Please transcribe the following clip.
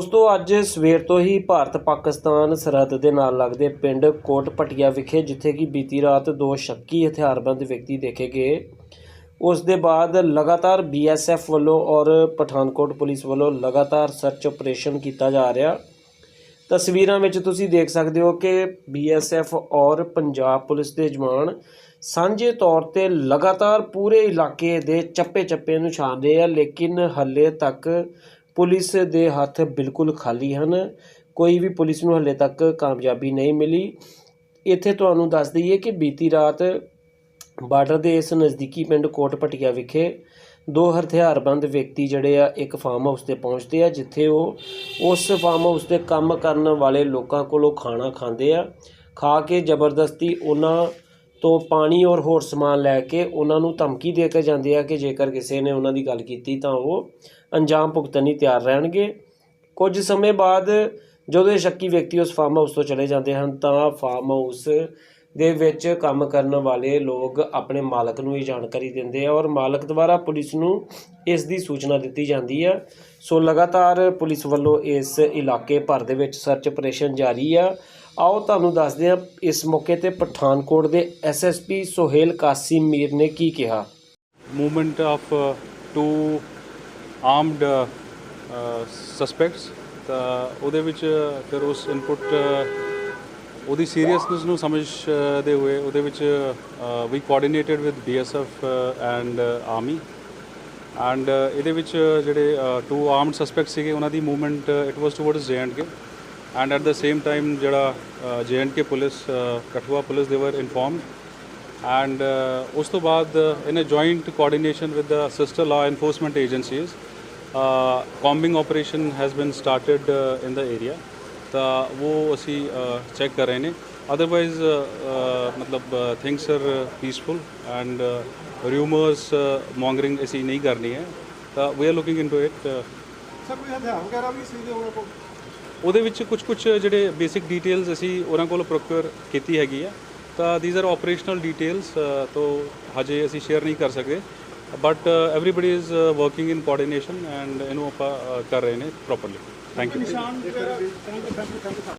ਉਸ ਤੋਂ ਅੱਜ ਸਵੇਰ ਤੋਂ ਹੀ ਭਾਰਤ ਪਾਕਿਸਤਾਨ ਸਰਹੱਦ ਦੇ ਨਾਲ ਲੱਗਦੇ ਪਿੰਡ ਕੋਟ ਪਟਿਆ ਵਿਖੇ, ਜਿੱਥੇ ਕਿ ਬੀਤੀ ਰਾਤ ਦੋ ਸ਼ੱਕੀ ਹਥਿਆਰਬੰਦ ਵਿਅਕਤੀ ਦੇਖੇ ਗਏ। ਉਸ ਦੇ ਬਾਅਦ ਲਗਾਤਾਰ ਬੀਐਸਐਫ ਵੱਲੋਂ ਔਰ ਪਠਾਨਕੋਟ ਪੁਲਿਸ ਵੱਲੋਂ ਲਗਾਤਾਰ ਸਰਚ ਆਪਰੇਸ਼ਨ ਕੀਤਾ ਜਾ ਰਿਹਾ। ਤਸਵੀਰਾਂ ਵਿੱਚ ਤੁਸੀਂ ਦੇਖ ਸਕਦੇ ਹੋ ਕਿ ਬੀਐਸਐਫ ਔਰ ਪੰਜਾਬ ਪੁਲਿਸ ਦੇ ਜਵਾਨ ਸਾਂਝੇ ਤੌਰ ਤੇ ਲਗਾਤਾਰ ਪੂਰੇ ਇਲਾਕੇ ਦੇ ਚੱਪੇ-ਚੱਪੇ ਨੂੰ ਛਾਣ ਰਹੇ ਆ, ਲੇਕਿਨ ਹੱਲੇ ਤੱਕ ਪੁਲਿਸ ਦੇ ਹੱਥ ਬਿਲਕੁਲ ਖਾਲੀ ਹਨ। ਕੋਈ ਵੀ ਪੁਲਿਸ ਨੂੰ ਹਾਲੇ ਤੱਕ ਕਾਮਯਾਬੀ ਨਹੀਂ ਮਿਲੀ। ਇੱਥੇ ਤੁਹਾਨੂੰ ਦੱਸ ਦਈਏ ਕਿ ਬੀਤੀ ਰਾਤ ਬਾਰਡਰ ਦੇ ਇਸ ਨਜ਼ਦੀਕੀ ਪਿੰਡ ਕੋਟ ਪਟਿਆ ਵਿਖੇ ਦੋ ਹਥਿਆਰਬੰਦ ਵਿਅਕਤੀ ਜਿਹੜੇ ਆ, ਇੱਕ ਫਾਰਮ ਹਾਊਸ ਤੇ ਪਹੁੰਚਦੇ ਆ, ਜਿੱਥੇ ਉਹ ਉਸ ਫਾਰਮ ਹਾਊਸ ਤੇ ਕੰਮ ਕਰਨ ਵਾਲੇ ਲੋਕਾਂ ਕੋਲੋਂ ਖਾਣਾ ਖਾਂਦੇ ਆ। ਖਾ ਕੇ ਜ਼ਬਰਦਸਤੀ ਉਹਨਾਂ ਤੋਂ ਪਾਣੀ ਔਰ ਹੋਰ ਸਮਾਨ ਲੈ ਕੇ ਉਹਨਾਂ ਨੂੰ ਧਮਕੀ ਦੇ ਕੇ ਜਾਂਦੇ ਆ ਕਿ ਜੇਕਰ ਕਿਸੇ ਨੇ ਉਹਨਾਂ ਦੀ ਗੱਲ ਕੀਤੀ ਤਾਂ ਉਹ ਅੰਜਾਮ ਭੁਗਤਣ ਲਈ ਤਿਆਰ ਰਹਿਣਗੇ। ਕੁਝ ਸਮੇਂ ਬਾਅਦ ਜਦੋਂ ਇਹ ਸ਼ੱਕੀ ਵਿਅਕਤੀ ਉਸ ਫਾਰਮ ਹਾਊਸ ਤੋਂ ਚਲੇ ਜਾਂਦੇ ਹਨ ਤਾਂ ਫਾਰਮ ਹਾਊਸ ਦੇ ਵਿੱਚ ਕੰਮ ਕਰਨ ਵਾਲੇ ਲੋਕ ਆਪਣੇ ਮਾਲਕ ਨੂੰ ਇਹ ਜਾਣਕਾਰੀ ਦਿੰਦੇ ਆ ਔਰ ਮਾਲਕ ਦੁਆਰਾ ਪੁਲਿਸ ਨੂੰ ਇਸ ਦੀ ਸੂਚਨਾ ਦਿੱਤੀ ਜਾਂਦੀ ਆ। ਸੋ ਲਗਾਤਾਰ ਪੁਲਿਸ ਵੱਲੋਂ ਇਸ ਇਲਾਕੇ ਭਰ ਦੇ ਵਿੱਚ ਸਰਚ ਆਪਰੇਸ਼ਨ ਜਾਰੀ ਆ। ਆਓ ਤੁਹਾਨੂੰ ਦੱਸਦੇ ਹਾਂ ਇਸ ਮੌਕੇ ਤੇ ਪਠਾਨਕੋਟ ਦੇ ਐਸਐਸਪੀ ਸੋਹੇਲ ਕਾਸਿਮ ਮੀਰ ਨੇ ਕੀ ਕਿਹਾ। Movement of uh, two armed uh, uh, suspects ਤਾਂ ਉਹਦੇ ਵਿੱਚ ਫਿਰ ਉਸ ਇਨਪੁਟ ਉਹਦੀ ਸੀਰੀਅਸਨੈਸ ਨੂੰ ਸਮਝਦੇ ਹੋਏ ਉਹਦੇ ਵਿੱਚ ਵੀ coordinated with BSF and army and ਇਹਦੇ ਵਿੱਚ ਜਿਹੜੇ ਟੂ ਆਰਮਡ ਸਸਪੈਕਟ ਸੀਗੇ ਉਹਨਾਂ ਦੀ movement it was towards K and at the same time ਜਿਹੜਾ ਜੇਐਂਡਕੇ ਪੁਲਿਸ ਕਠੂਆ ਪੁਲਿਸ ਦੇ ਵਰ ਇਨਫੋਰਮਡ ਐਂਡ ਉਸ ਤੋਂ ਬਾਅਦ in a joint coordination with the sister law enforcement agencies uh, combing operation has been started uh, in ਤਾਂ ਉਹ ਅਸੀਂ check ਕਰ ਰਹੇ ਨੇ ਅਦਰਵਾਈਜ਼ ਮਤਲਬ things are peaceful and rumours mongering ਅਸੀਂ ਨਹੀਂ ਕਰਨੀ ਹੈ ਤਾਂ we are looking into it sir ਕੋਈ ਹਥਿਆਰ ਵਗੈਰਾ ਵੀ ਸੀਗੇ ਉਹਨਾਂ ਕੋਲ ਉਹਦੇ ਵਿੱਚ ਕੁਝ ਕੁਝ ਜਿਹੜੇ ਬੇਸਿਕ ਡਿਟੇਲਸ ਅਸੀਂ ਉਹਨਾਂ ਕੋਲ ਪ੍ਰੋਕਿਊਰ ਕੀਤੀ ਹੈਗੀ ਆ। ਤਾਂ ਥੀਸ ਆਰ ਆਪਰੇਸ਼ਨਲ ਡਿਟੇਲਸ ਤੋਂ ਹਜੇ ਅਸੀਂ ਸ਼ੇਅਰ ਨਹੀਂ ਕਰ ਸਕਦੇ। But everybody is working in coordination and ਇਹਨੂੰ ਆਪਾਂ ਕਰ ਰਹੇ ਨੇ ਪ੍ਰੋਪਰਲੀ ਥੈਂਕ ਯੂ।